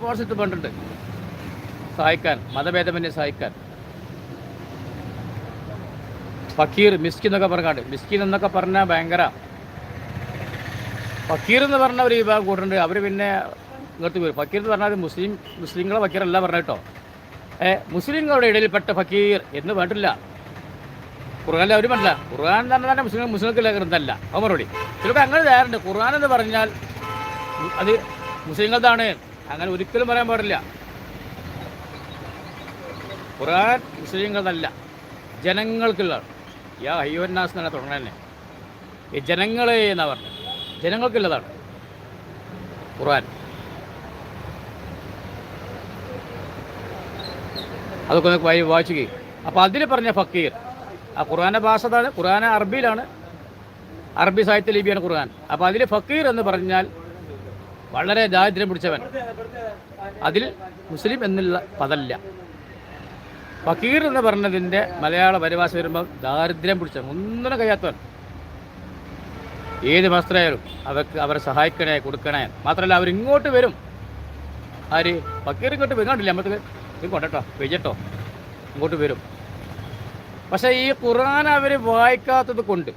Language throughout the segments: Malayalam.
ഒരുപാട് പണ്ടുണ്ട്. സഹായിക്കാൻ മതഭേദമന്യെ സഹായിക്കാൻ. ഫക്കീർ മിസ്കിൻ എന്നൊക്കെ പറഞ്ഞാണ്ട്. മിസ്കിൻ എന്നൊക്കെ പറഞ്ഞാൽ ഭയങ്കര ഫക്കീർ എന്ന് പറഞ്ഞ ഒരു വിഭാഗം കൂട്ടുണ്ട് അവർ പിന്നെ ഇങ്ങോട്ട് വരും. ഫക്കീർ എന്ന് പറഞ്ഞാൽ മുസ്ലിം മുസ്ലിങ്ങളെ ഫക്കീറല്ല പറഞ്ഞ കേട്ടോ. ഏ മുസ്ലിങ്ങളുടെ ഇടയിൽപ്പെട്ട ഫക്കീർ എന്ന് വേണ്ടില്ല ഖുർആാനിൽ അവർ പറഞ്ഞില്ല ഖുർആൻ എന്ന് പറഞ്ഞാൽ തന്നെ മുസ്ലിം മുസ്ലിങ്ങൾക്ക് ഗ്രന്ഥമല്ല. അവ മറുപടി. ചിലപ്പോൾ അങ്ങനെ തയ്യാറുണ്ട്. ഖുർആൻ എന്ന് പറഞ്ഞാൽ അത് മുസ്ലിങ്ങളതാണ് അങ്ങനെ ഒരിക്കലും പറയാൻ പാടില്ല. ഖുർആൻ മുസ്ലിങ്ങളല്ല ജനങ്ങൾക്കുള്ളതാണ്. യാ അയ്യോന്നാസ് എന്നാണ് തന്നെ. ഈ ജനങ്ങളെ എന്നാ പറഞ്ഞത്? ജനങ്ങൾക്കുള്ളതാണ് ഖുർആൻ. അതൊക്കെ ഒന്ന് വായി വായിച്ചുകയും അപ്പോൾ അതിൽ പറഞ്ഞ ഫക്കീർ ആ ഖുർആന്റെ ഭാഷ അതാണ് ഖുർആൻ അറബിയിലാണ്. അറബി സാഹിത്യ ലിപിയാണ് ഖുർആൻ. അപ്പോൾ അതിൽ ഫക്കീർ എന്ന് പറഞ്ഞാൽ വളരെ ദാരിദ്ര്യം പിടിച്ചവൻ. അതിൽ മുസ്ലിം എന്നുള്ള പദല്ല ഫക്കീർ എന്ന് പറഞ്ഞതിന്റെ മലയാള പരിഭാഷ വരുമ്പോൾ ദാരിദ്ര്യം പിടിച്ചവൻ ഒന്നിനും കഴിയാത്തവൻ. ഏത് വസ്ത്രമായാലും അവർക്ക് അവരെ സഹായിക്കണേ കൊടുക്കണേ. മാത്രമല്ല അവരിങ്ങോട്ട് വരും. ആര്? ഫക്കീർ ഇങ്ങോട്ട് വരും. കണ്ടില്ല? നമുക്ക് ഇത് കൊണ്ടട്ടോ വെജട്ടോ ഇങ്ങോട്ട് വരും. പക്ഷേ ഈ ഖുർആൻ അവർ വായിക്കാത്തത് കൊണ്ട്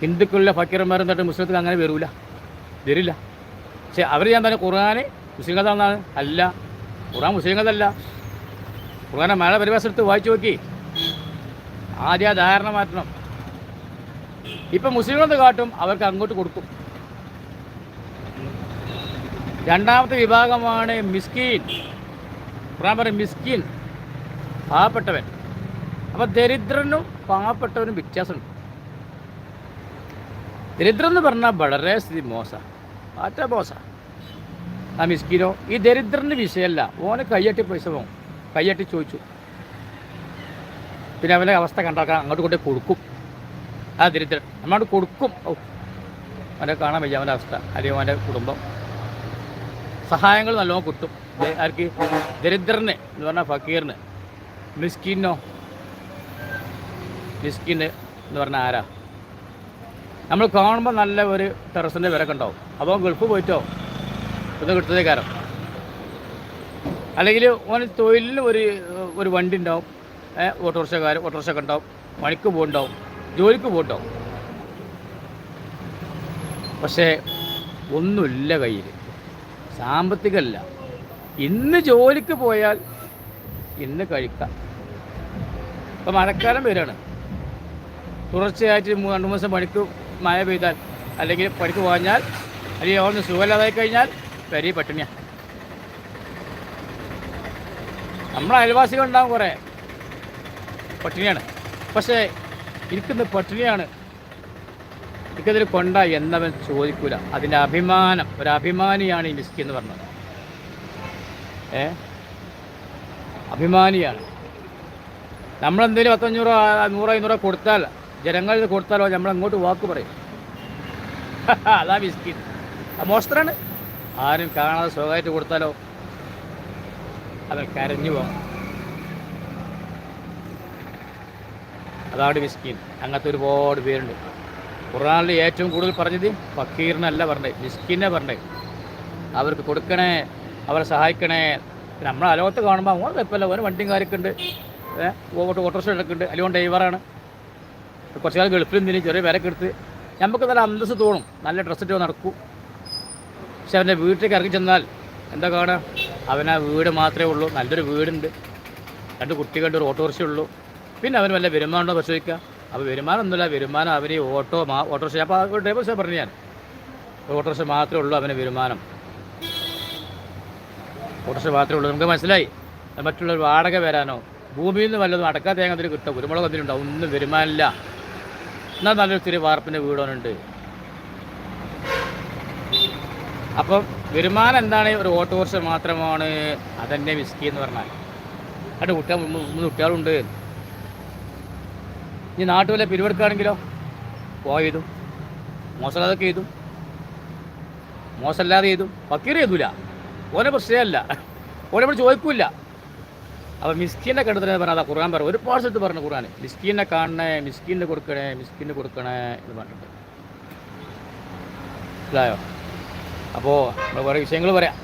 ഹിന്ദുക്കളിലെ ഫക്കീർമാർ എന്നിട്ട് മുസ്ലിത്തിൽ അങ്ങനെ വരൂല. വരില്ല പക്ഷെ അവർ ഞാൻ തന്നെ ഖുർആൻ എന്നാണ്. അല്ല. ഖുർആൻ മുസ്ലിങ്ങളതല്ല ഖുർആാനെ മഴ പരിഭാഷ എടുത്ത് വായിച്ചു നോക്കി. ആദ്യ ധാരണ മാറ്റണം. ഇപ്പം മുസ്ലിങ്ങളെന്ന് കാട്ടും അവർക്ക് അങ്ങോട്ട് കൊടുക്കും. രണ്ടാമത്തെ വിഭാഗമാണ് മിസ്കീൻ. ഖുർആൻ പറയും മിസ്കീൻ പാവപ്പെട്ടവൻ. അപ്പം ദരിദ്രനും പാവപ്പെട്ടവനും വ്യത്യാസമുണ്ട്. ദരിദ്രം എന്ന് പറഞ്ഞാൽ വളരെ സ്ഥിതി മോശമാണ് ആറ്റ മോശമാണ് ആ മിസ്കിനോ ഈ ദരിദ്രന്റെ വിഷയമല്ല ഓനെ കയ്യട്ടി പൈസ പോകും കയ്യട്ടി ചോദിച്ചു. പിന്നെ അവന്റെ അവസ്ഥ കണ്ടാക്കാൻ അങ്ങോട്ട് കൊണ്ടേ കൊടുക്കും. ആ ദരിദ്രൻ നമ്മളോട് കൊടുക്കും. ഓ അവനെ കാണാൻ വയ്യ അവന്റെ അവസ്ഥ. അല്ലെങ്കിൽ അവന്റെ കുടുംബം. സഹായങ്ങൾ നല്ലോണം കിട്ടും. ആർക്ക്? ദരിദ്രനെ എന്ന് പറഞ്ഞാൽ ഫക്കീറിന്. മിസ്കിനോ. മിസ്കിന് എന്ന് പറഞ്ഞാൽ ആരാ? നമ്മൾ കാണുമ്പോൾ നല്ല ഒരു ടെറസിന്റെ വിലക്ക് ഉണ്ടാവും. അപ്പോൾ ഗൾഫ് പോയിട്ടോ? ഇത് കിട്ടുന്നേ കാരണം അല്ലെങ്കിൽ ഓന് തൊഴിലിൽ ഒരു ഒരു വണ്ടി ഉണ്ടാവും. ഓട്ടോറിക്ഷക്കാർ ഓട്ടോറിക്ഷ ഉണ്ടാവും. പണിക്ക് പോകുന്നുണ്ടാവും ജോലിക്ക് പോകുന്നുണ്ടാവും പക്ഷേ ഒന്നുമില്ല കയ്യിൽ സാമ്പത്തികമല്ല ഇന്ന് ജോലിക്ക് പോയാൽ ഇന്ന് കഴിക്കാം. ഇപ്പം മഴക്കാലം വരികയാണ്. തുടർച്ചയായിട്ട് രണ്ട് മൂന്ന് ദിവസം പണിക്ക് മഴ പെയ്താൽ അല്ലെങ്കിൽ പണിക്ക് പോഞ്ഞാൽ അല്ലെങ്കിൽ അവിടെ സുഖമില്ലാതായി കഴിഞ്ഞാൽ പെരി പട്ടിണിയാണ് നമ്മളെ അയൽവാസികൾ ഉണ്ടാവും കുറേ. പട്ടിണിയാണ്. പക്ഷേ എനിക്കിന്ന് പട്ടിണിയാണ് എനിക്കതിൽ കൊണ്ട എന്നവൻ ചോദിക്കൂല. അതിന്റെ അഭിമാനം ഒരു അഭിമാനിയാണ് ഈ മിസ്കി എന്ന് പറഞ്ഞത്. ഏ? അഭിമാനിയാണ്. നമ്മളെന്തെങ്കിലും പത്തഞ്ഞൂറോ നൂറോ അഞ്ഞൂറോ കൊടുത്താൽ ജനങ്ങളിൽ കൊടുത്താലോ നമ്മൾ അങ്ങോട്ട് വാക്ക് പറയും. അതാ മിസ്കിൻ ആ മോസ്തറാണ് ആരും കാണാതെ സുഖമായിട്ട് കൊടുത്താലോ? അവൻ കരഞ്ഞു പോകും അതാണ് മിസ്കിൻ അങ്ങനത്തെ ഒരുപാട് പേരുണ്ട്. ഖുറാനിൽ ഏറ്റവും കൂടുതൽ പറഞ്ഞത് ഫക്കീറിനല്ല പറഞ്ഞത് മിസ്കിനെ പറഞ്ഞത്. അവർക്ക് കൊടുക്കണേ അവരെ സഹായിക്കണേ. നമ്മളെ അലോകത്ത് കാണുമ്പോൾ അങ്ങോട്ട് കുഴപ്പമില്ല. ഓരോ വണ്ടിയും കാര്യമൊക്കെ ഉണ്ട്. ഓട്ടോ ഓട്ടോറിക്ഷ ഉണ്ട്. അല്ലെങ്കിൽ ഡ്രൈവറാണ്. കുറച്ച് കാലം ഗൾഫിൽ നിന്നും ചെറിയ വിലക്ക് എടുത്ത് നമുക്ക് നല്ല അന്തസ്സ് തോന്നും. നല്ല ഡ്രസ്സ് ഇട്ട് നടക്കും. പക്ഷെ അവന്റെ വീട്ടിലേക്ക് ഇറങ്ങി ചെന്നാൽ എന്താ കാണുക? അവനാ വീട് മാത്രമേ ഉള്ളൂ. നല്ലൊരു വീടുണ്ട്. രണ്ട് കുട്ടികളുടെ ഒരു ഓട്ടോറിക്ഷ ഉള്ളൂ. പിന്നെ അവന് വല്ല വരുമാനം ഉണ്ടോ പരിശോധിക്കുക. അപ്പോൾ വരുമാനം ഒന്നുമില്ല. വരുമാനം അവന് ഈ ഓട്ടോ മാ ഓട്ടോറിക്ഷ അപ്പോൾ ഡ്രൈവർ സാർ പറഞ്ഞു ഞാൻ. ഓട്ടോറിക്ഷ മാത്രമേ ഉള്ളൂ അവന് വരുമാനം. ഓട്ടോറിക്ഷ മാത്രമേ ഉള്ളൂ. നമുക്ക് മനസ്സിലായി. മറ്റുള്ളവർ വാടക വരാനോ ഭൂമിയിൽ നിന്ന് വല്ലതും അടക്കാ തേങ്ങ അതിന് കിട്ടും കുരുമുളക് അതിനുണ്ടാവും ഒന്നും വരുമാനമില്ല. എന്നാൽ നല്ലൊരു തിരി വാർപ്പിന്റെ വീടോനുണ്ട് അപ്പം വരുമാനം എന്താണ്? ഒരു ഓട്ടോറിക്ഷ മാത്രമാണ് അതെന്നെ വിസ്കി എന്ന് പറഞ്ഞാൽ. അവിടെ കുട്ടികൾ മൂന്ന് കുട്ടികളുണ്ട്. ഇനി നാട്ടുവല്ല പിരിവെടുക്കുകയാണെങ്കിലോ? പോയതും മോശമില്ലാതൊക്കെ ചെയ്തു. മോശമല്ലാതെ ചെയ്തു. ഫക്കീർ ചെയ്തൂല. ഓനെ പ്രശ്നമല്ല. ഓനെ ചോദിക്കൂല. അപ്പോൾ മിസ്കിന്റെ കണ്ടതിനെ പറഞ്ഞാൽ ഖുർആൻ പറഞ്ഞു ഒരുപാട് സ്ഥലത്ത് പറഞ്ഞു ഖുർആൻ മിസ്കിനെ കാണണേ മിസ്കിനെ കൊടുക്കണേ മിസ്കിനെ കൊടുക്കണേ എന്ന് പറഞ്ഞിട്ടുണ്ട് മനസ്സിലായോ? അപ്പോൾ നമ്മൾ കുറേ വിഷയങ്ങൾ പറയാം.